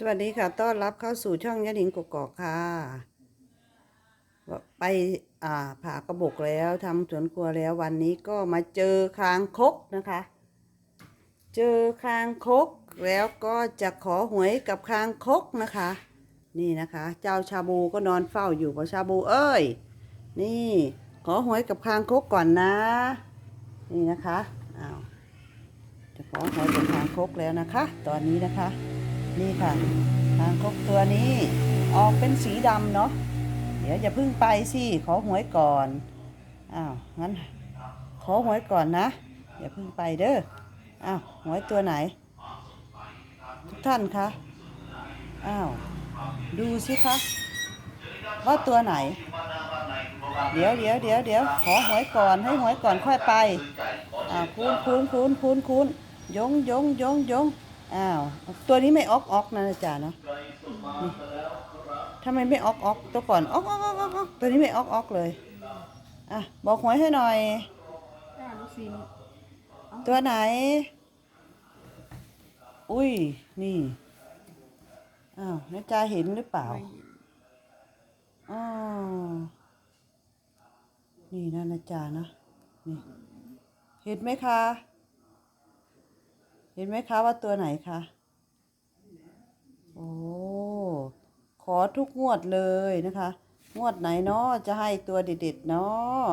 สวัสดีค่ะ ต้อนรับเข้าสู่ช่องยะหนิงกกอกค่ะ ไปอ่าผ่ากระบอกแล้วทำสวนครัวแล้ววันนี้ก็มาเจอคางคกนะคะ เจอคางคกแล้วก็จะขอหวยกับคางคกนะคะ นี่นะคะ เจ้าชาบูก็นอนเฝ้าอยู่บอกชาบูเอ้ย นี่ ขอหวยกับคางคกก่อนนะ นี่นะคะอ้าวจะขอหวยกับคางคกแล้วนะคะ ตอนนี้นะคะ นี่ค่ะคางคกตัวนี้ออกเป็นสีดำเนาะเดี๋ยวอย่าพิ่งไปสิขอหวยก่อนอ้าวงั้นขอหวยก่อนนะอย่าพิ่งไปเด้ออ้าวหวยตัวไหน ทุกท่านคะอ้าวดูสิคะว่าตัวไหน เดี๋ยวเดี๋ยวเดี๋ยวเดี๋ยวขอหวยก่อนให้หวยก่อนค่อยไปอ้าวคูณคูณคูณคูณคูณยงยงยงยง อ้าว ตัวนี้ไม่ออกออกนะจ๊ะเนาะนี่ทำไมไม่ออกออกตัวก่อนออกออกออกออกออกตัวนี้ไม่ออกออกเลย อะ บอกหวยให้หน่อยอ่าลูกศิษย์ตัวไหน อุ้ย นี่ อ้าวนะจ๊ะเห็นหรือเปล่าไม่เห็นอ๋อนี่นะนะจ๊ะนะนี่ เห็นไหมคะ เห็นไหมคะว่าตัวไหนคะ โอ้ ขอทุกงวดเลยนะคะ งวดไหนเนาะจะให้ตัวเด็ดๆเนาะ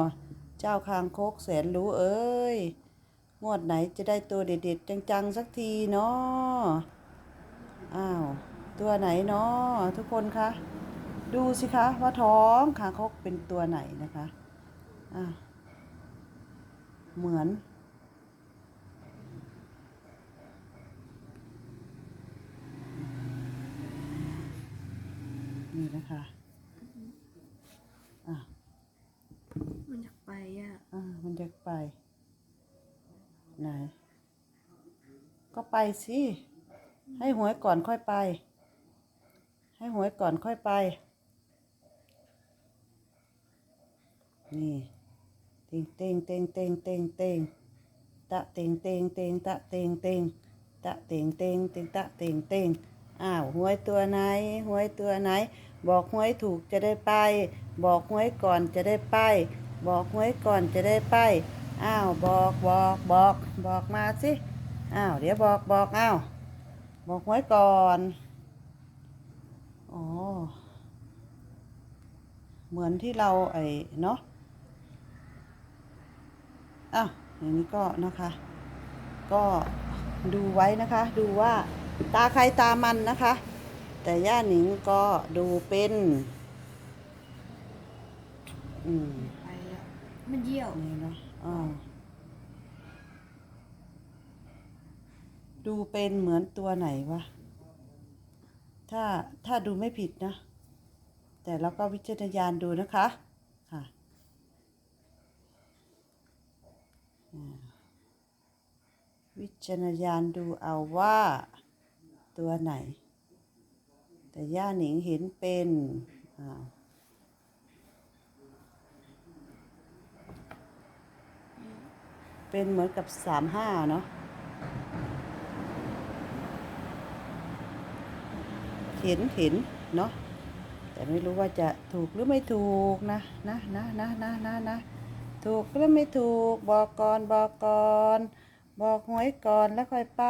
เจ้าคางคกแสนรู้เอ้ย งวดไหนจะได้ตัวเด็ดๆจังๆ สักทีเนาะอ้าว ตัวไหนเนาะทุกคนคะ ดูสิคะว่าท้องคางคกเป็นตัวไหนนะคะ อะเหมือน นี่นะคะอะมันอยากไปอะอะมันจะไป ไหน ก็ไปสิ ให้หวยก่อนค่อยไป ให้หวยก่อนค่อยไป นี่เต็งเต็งเต็งเต็งเต็งเต็งตะเต็งเต็งเต็งตะเต็งเต็งตะเต็งเต็งเต็งตะเต็งเต็ง อ้าวหวยตัวไหนหวยตัวไหน บอกหวยถูกจะได้ไปบอกหวยก่อนจะได้ไปบอกหวยก่อนจะได้ไปอ้าวบอกบอกบอกบอกมาสิอ้าวเดี๋ยวบอกบอกอ้าวบอกหวยก่อนอ๋อเหมือนที่เราไอ้เนาะอ้าวอย่างนี้ก็นะคะ ก็ดูไว้นะคะ ดูว่า ตาใครตามันนะคะ แต่ย่าหนิงก็ดูเป็น อืมไปอะมันเยี่ยวนี่เนาะอ่าดูเป็นเหมือนตัวไหนวะ ถ้าถ้าดูไม่ผิดนะ แต่เราก็วิจารณญาณดูนะคะค่ะอ่าวิจารณญาณดูเอาว่า ตัวไหน แต่ย่าหนิงเห็นเป็นอ้าวเป็นเหมือนกับสามห้าเนาะเห็นเห็นเนาะแต่ไม่รู้ว่าจะถูกหรือไม่ถูกนะนะนะนะนะนะนะถูกหรือไม่ถูกบอกก่อนบอกก่อนบอกหวยก่อนแล้วค่อยไป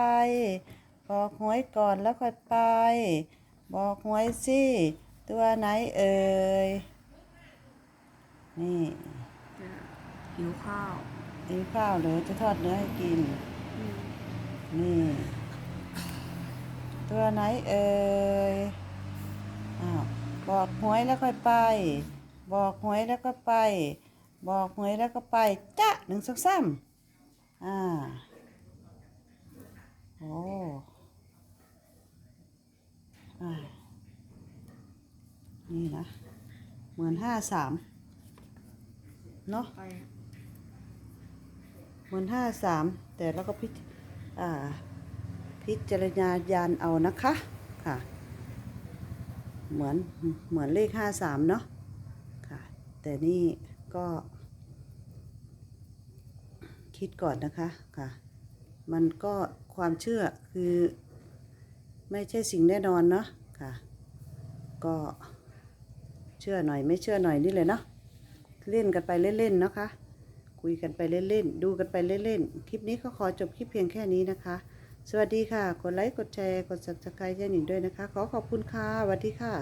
บอกหวยก่อนแล้วค่อยไป บอกหวยสิ ตัวไหนเอ่ย นี่จะหิวข้าวกินข้าวเลยจะทอดเนื้อให้กินอืมนี่ ตัวไหนเอ่ย อ้าว บอกหวยแล้วค่อยไป บอกหวยแล้วก็ไป บอกหวยแล้วก็ไปจ้ะหนึ่งสองสามอ่าโอ้อ่า นี่นะเหมือนห้าสามเนาะไปอะเหมือนห้าสามแต่แล้วก็พิจอ่าพิจารณาญาณเอานะคะค่ะ เหมือนเหมือนเลขห้าสามเนาะค่ะ แต่นี่ก็ คิดก่อนนะคะค่ะ มันก็ความเชื่อคือ ไม่ใช่สิ่งแน่นอนเนาะค่ะ ก็เชื่อหน่อยไม่เชื่อหน่อยนี่เลยเนาะเล่นกันไปเล่นๆเนาะคะ คุยกันไปเล่นๆดูกันไปเล่นๆคลิปนี้ก็ขอจบคลิปเพียงแค่นี้นะคะ สวัสดีค่ะ กดไลค์กดแชร์กด subscribe ให้หนิงด้วยนะคะ ขอขอบคุณค่ะสวัสดีค่ะ